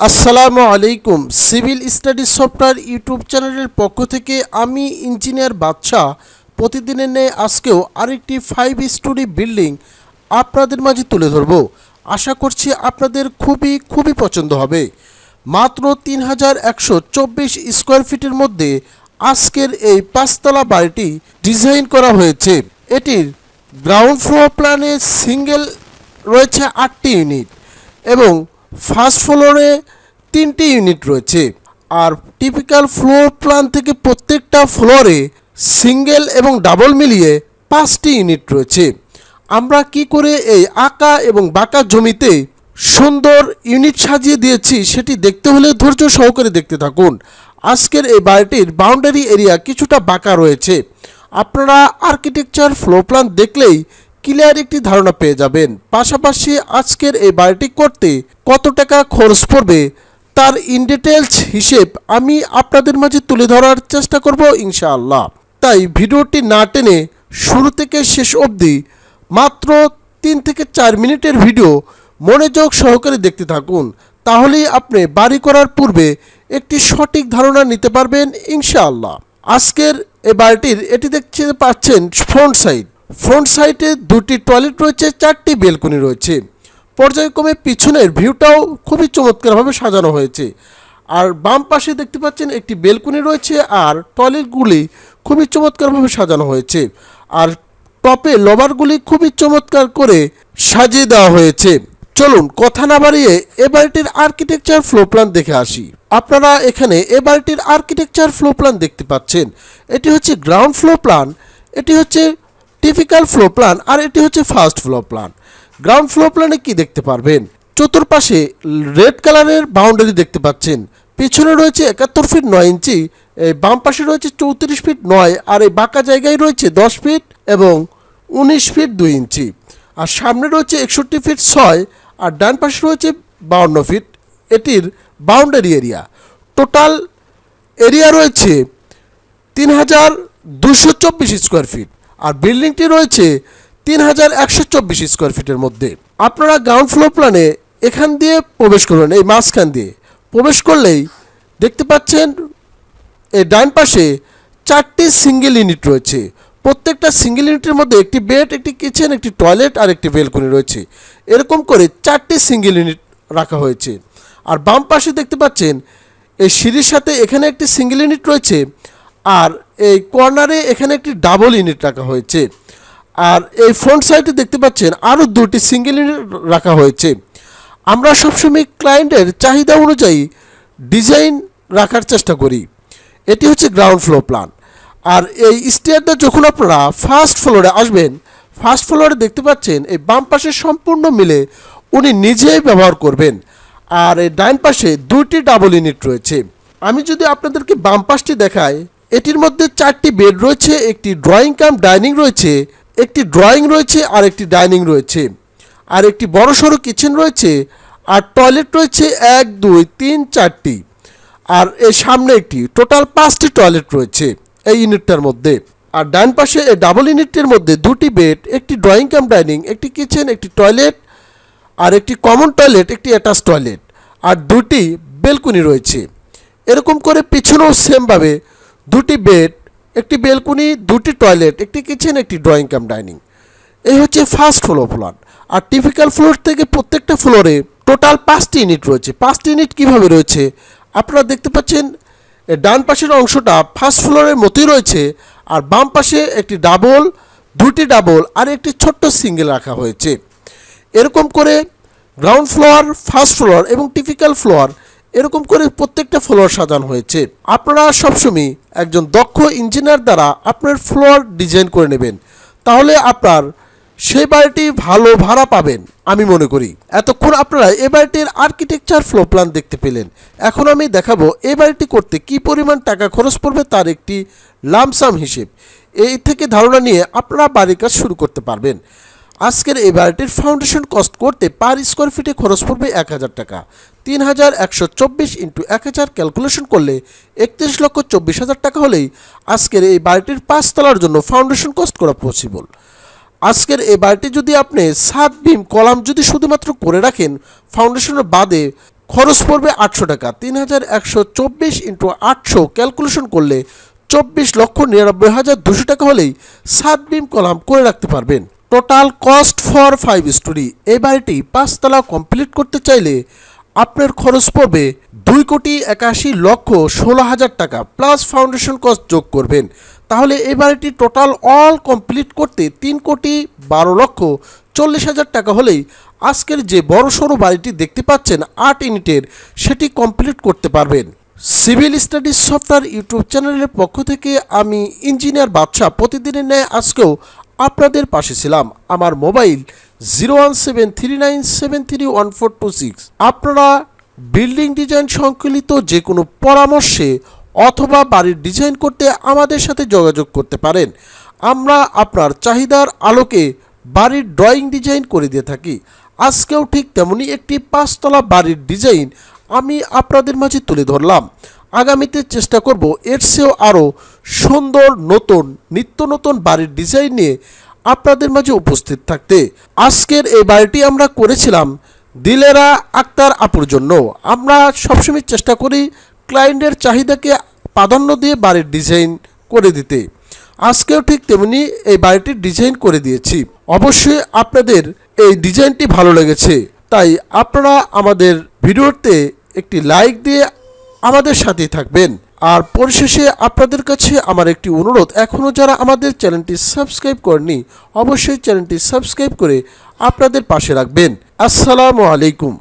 আসসালামু আলাইকুম। Civil study software YouTube চ্যানেলের পক্ষ থেকে আমি ইঞ্জিনিয়ার বাদশাহ। প্রতিদিনের ন্যায় আজকেও আরেকটি ফাইভ স্টোরি বিল্ডিং আপনাদের মাঝে তুলে ধরব। আশা করছি আপনাদের খুবই খুবই পছন্দ হবে। মাত্র তিন হাজার একশো চব্বিশ স্কোয়ার ফিটের মধ্যে আজকের এই পাঁচতলা বাড়িটি ডিজাইন করা হয়েছে। এটির গ্রাউন্ড ফ্লোর প্ল্যানে সিঙ্গেল রয়েছে আটটি ইউনিট এবং ফার্স্ট ফ্লোরে তিনটি ইউনিট রয়েছে আর টিপিক্যাল ফ্লোর প্ল্যান থেকে প্রত্যেকটা ফ্লোরে সিঙ্গেল এবং ডাবল মিলিয়ে পাঁচটি ইউনিট রয়েছে। আমরা কি করে এই আঁকা এবং বাঁকা জমিতে সুন্দর ইউনিট সাজিয়ে দিয়েছি সেটি দেখতে হলে ধৈর্য সহকারে দেখতে থাকুন। আজকের এই বাড়িটির বাউন্ডারি এরিয়া কিছুটা বাঁকা রয়েছে। আপনারা আর্কিটেকচার ফ্লোর প্ল্যান দেখলেই ক্লিয়ার একটি ধারণা পেয়ে যাবেন। পাশাপাশি আজকের এই বাড়িটি করতে কত টাকা খরচ পড়বে তার ইন ডিটেলস হিসেব আমি আপনাদের মাঝে তুলে ধরার চেষ্টা করব ইনশাআল্লাহ। তাই ভিডিওটি না টেনে শুরু থেকে শেষ অবধি মাত্র তিন থেকে চার মিনিটের ভিডিও মনোযোগ সহকারে দেখতে থাকুন। তাহলেই আপনি বাড়ি করার পূর্বে একটি সঠিক ধারণা নিতে পারবেন ইনশাআল্লাহ। আজকের এ বাড়িটির, এটি দেখতে পাচ্ছেন ফ্রন্ট সাইড ফ্রন্ট সাইডে দুটি টয়লেট রয়েছে, চারটি বেলকনি রয়েছে। পর্যায়ক্রমে পিছনের ভিউটাও খুবই চমৎকারভাবে সাজানো হয়েছে। আর বাম পাশে দেখতে পাচ্ছেন একটি বেলকনি রয়েছে আর টয়লেটগুলি খুবই চমৎকারভাবে সাজানো হয়েছে। আর টপে লবারগুলি খুবই চমৎকার করে সাজিয়ে দেওয়া হয়েছে। চলুন কথা না বাড়িয়ে এ বাড়িটির আর্কিটেকচার ফ্লো প্ল্যান দেখে আসি। আপনারা এখানে এ বাড়িটির আর্কিটেকচার ফ্লো প্ল্যান দেখতে পাচ্ছেন। এটি হচ্ছে গ্রাউন্ড ফ্লো প্ল্যান। এটি হচ্ছে টিপিক্যাল ফ্লো প্ল্যান আর এটি হচ্ছে first floor plan. Ground floor প্ল্যানে কি দেখতে পারবেন? চতুর্পাশে রেড কালারের বাউন্ডারি দেখতে পাচ্ছেন। পিছনে রয়েছে একাত্তর ফিট নয় ইঞ্চি, এই বাম পাশে রয়েছে চৌত্রিশ ফিট নয় আর এই বাঁকা জায়গায় রয়েছে দশ ফিট এবং উনিশ ফিট দুই ইঞ্চি। আর সামনে রয়েছে একষট্টি ফিট ছয় আর ডান পাশে রয়েছে বাউন্ন ফিট। এটির বাউন্ডারি এরিয়া। টোটাল এরিয়া রয়েছে তিন হাজার দুশো চব্বিশ স্কোয়ার ফিট। আর বিল্ডিংটি রয়েছে তিন হাজার একশো চব্বিশ স্কোয়ার ফিটের মধ্যে। আপনারা গ্রাউন্ড ফ্লোর প্ল্যানে এখান দিয়ে প্রবেশ করবেন, এই মাঝখান দিয়ে। প্রবেশ করলেই দেখতে পাচ্ছেন, এই ডান পাশে চারটি সিঙ্গেল ইউনিট রয়েছে। প্রত্যেকটা সিঙ্গেল ইউনিটের মধ্যে একটি বেড, একটি কিচেন, একটি টয়লেট আর একটি বেলকনি রয়েছে। এরকম করে চারটি সিঙ্গেল ইউনিট রাখা হয়েছে। আর বাম পাশে দেখতে পাচ্ছেন, এই সিঁড়ির সাথে এখানে একটি সিঙ্গেল ইউনিট রয়েছে। আর এই কর্নারে এখানে একটি ডাবল ইউনিট রাখা হয়েছে। আর এই ফ্রন্ট সাইডে দেখতে পাচ্ছেন আরও দুটি সিঙ্গেল ইউনিট রাখা হয়েছে। আমরা সবসময় ক্লায়েন্টের চাহিদা অনুযায়ী ডিজাইন রাখার চেষ্টা করি। এটি হচ্ছে গ্রাউন্ড ফ্লোর প্ল্যান আর এই স্টেয়ারটা যখন আপনারা ফার্স্ট ফ্লোরে আসবেন ফার্স্ট ফ্লোরে দেখতে পাচ্ছেন এই বাম পাশে সম্পূর্ণ মিলে উনি নিজেই ব্যবহার করবেন। আর এই ডাইন পাশে দুইটি ডাবল ইউনিট রয়েছে। আমি যদি আপনাদেরকে বাম পাশটি দেখাই এটির মধ্যে চারটি বেড রয়েছে, একটি ড্রয়িং কাম ডাইনিং রয়েছে, একটি ড্রয়িং রয়েছে আর একটি ডাইনিং রয়েছে। আর একটি বড় সড়ো কিচেন রয়েছে আর টয়লেট রয়েছে এক, দুই, তিন, চারটি। আর এর সামনে একটি টোটাল পাঁচটি টয়লেট রয়েছে এই ইউনিটটার মধ্যে। আর ডান পাশে এই ডাবল ইউনিটের মধ্যে দুটি বেড, একটি ড্রয়িং কাম ডাইনিং, একটি কিচেন, একটি টয়লেট আর একটি কমন টয়লেট, একটি অ্যাটাচ টয়লেট। আর দুটি বেলকুনি রয়েছে। এরকম করে পিছনেও সেমভাবে দুটি বেড, একটি বেলকুনি, দুটি টয়লেট, একটি কিচেন, একটি ড্রয়িং কাম ডাইনিং। এই হচ্ছে ফার্স্ট ফ্লোর প্ল্যান আর টিপিক্যাল ফ্লোর থেকে প্রত্যেকটা ফ্লোরে টোটাল পাঁচটি ইউনিট রয়েছে। পাঁচটি ইউনিট কীভাবে রয়েছে? আপনারা দেখতে পাচ্ছেন ডান পাশের অংশটা ফার্স্ট ফ্লোরের মতোই রয়েছে, আর বাম পাশে একটি ডাবল দুটি ডাবল আর একটি ছোট্ট সিঙ্গেল রাখা হয়েছে। এরকম করে গ্রাউন্ড ফ্লোর ফার্স্ট ফ্লোর এবং টিপিক্যাল ফ্লোর এরকম করে প্রত্যেকটা ফ্লোর সাজানো হয়েছে। আপনারা সবসময় একজন দক্ষ ইঞ্জিনিয়ার দ্বারা আপনার ফ্লোর ডিজাইন করে নেবেন। তাহলে আপনার সেই বাড়িটি ভালো ভাড়া পাবেন, আমি মনে করি। এতক্ষণ আপনারা এ বাড়িটির আর্কিটেকচার ফ্লো প্ল্যান দেখতে পেলেন। এখন আমি দেখাবো এ বাড়িটি করতে কি পরিমাণ টাকা খরচ পড়বে তার একটি লামসাম হিসেব। এই থেকে ধারণা নিয়ে আপনারা বাড়ির কাজ শুরু করতে পারবেন। আজকের এই বাড়িটির ফাউন্ডেশন কস্ট করতে পার স্কোয়ার ফিটে খরচ পড়বে এক হাজার টাকা। তিন হাজার একশো চব্বিশ ইন্টু এক হাজার ক্যালকুলেশন করলে একত্রিশ লক্ষ চব্বিশ হাজার টাকা হলেই আজকের এই বাড়িটির পাঁচতলার জন্য ফাউন্ডেশন কস্ট করা পসিবল আজকের এই বাড়িটি যদি আপনি সাত বিম কলাম যদি শুধুমাত্র করে রাখেন ফাউন্ডেশনের বাদে খরচ পড়বে আটশো টাকা। তিন হাজার একশো চব্বিশ ইন্টু আটশো ক্যালকুলেশন করলে চব্বিশ লক্ষ নিরানব্বই হাজার দুশো টাকা হলেই সাত বিম কলাম করে রাখতে পারবেন। Total cost for five storey এই বাড়িটি পাঁচতলা কমপ্লিট করতে চাইলে আপনার খরচ পড়বে দুই কোটি একাশি লক্ষ ষোলো হাজার টাকা প্লাস ফাউন্ডেশন কস্ট যোগ করবেন। তাহলে এই বাড়িটি টোটাল অল কমপ্লিট করতে তিন কোটি বারো লক্ষ চল্লিশ হাজার টাকা হলেই আজকের যে বড় সড়ো বাড়িটি দেখতে পাচ্ছেন আট ইউনিটের, সেটি কমপ্লিট করতে পারবেন। সিভিল স্টাডিজ সফটওয়্যার ইউটিউব চ্যানেলের পক্ষ থেকে আমি ইঞ্জিনিয়ার বাদশা প্রতিদিনের ন্যায় আজকেও আপনাদের পাশে ছিলাম। আমার mobile zero one seven three nine seven three one four two six. আপনারা বিল্ডিং ডিজাইন সংকলিত যে কোনো পরামর্শে অথবা বাড়ির ডিজাইন করতে আমাদের সাথে যোগাযোগ করতে পারেন। আমরা আপনার চাহিদার আলোকে বাড়ির ড্রয়িং ডিজাইন করে দিয়ে থাকি। আজকেও ঠিক তেমনি একটি পাঁচতলা বাড়ির ডিজাইন আমি আপনাদের মাঝে তুলে ধরলাম। আগামীতে চেষ্টা করব এর চেয়েও আরও সুন্দর, নতুন, নিত্য নতুন বাড়ির ডিজাইন নিয়ে আপনাদের মাঝে উপস্থিত থাকতে। আজকের এই বাড়িটি আমরা করেছিলাম দিলেরা আক্তার আপুর জন্য। আমরা সবসময় চেষ্টা করি ক্লায়েন্টের চাহিদাকে প্রাধান্য দিয়ে বাড়ির ডিজাইন করে দিতে। আজকেও ঠিক তেমনি এই বাড়িটির ডিজাইন করে দিয়েছি। অবশ্যই আপনাদের এই ডিজাইনটি ভালো লেগেছে। তাই আপনারা আমাদের ভিডিওতে একটি লাইক দিয়ে আমাদের সাথে থাকবেন। আর পরিশেষে আপনাদের কাছে আমার একটি অনুরোধ এখনও যারা আমাদের চ্যানেলটি সাবস্ক্রাইব করেনি অবশ্যই চ্যানেলটি সাবস্ক্রাইব করে আপনাদের পাশে রাখবেন। আসসালামু আলাইকুম।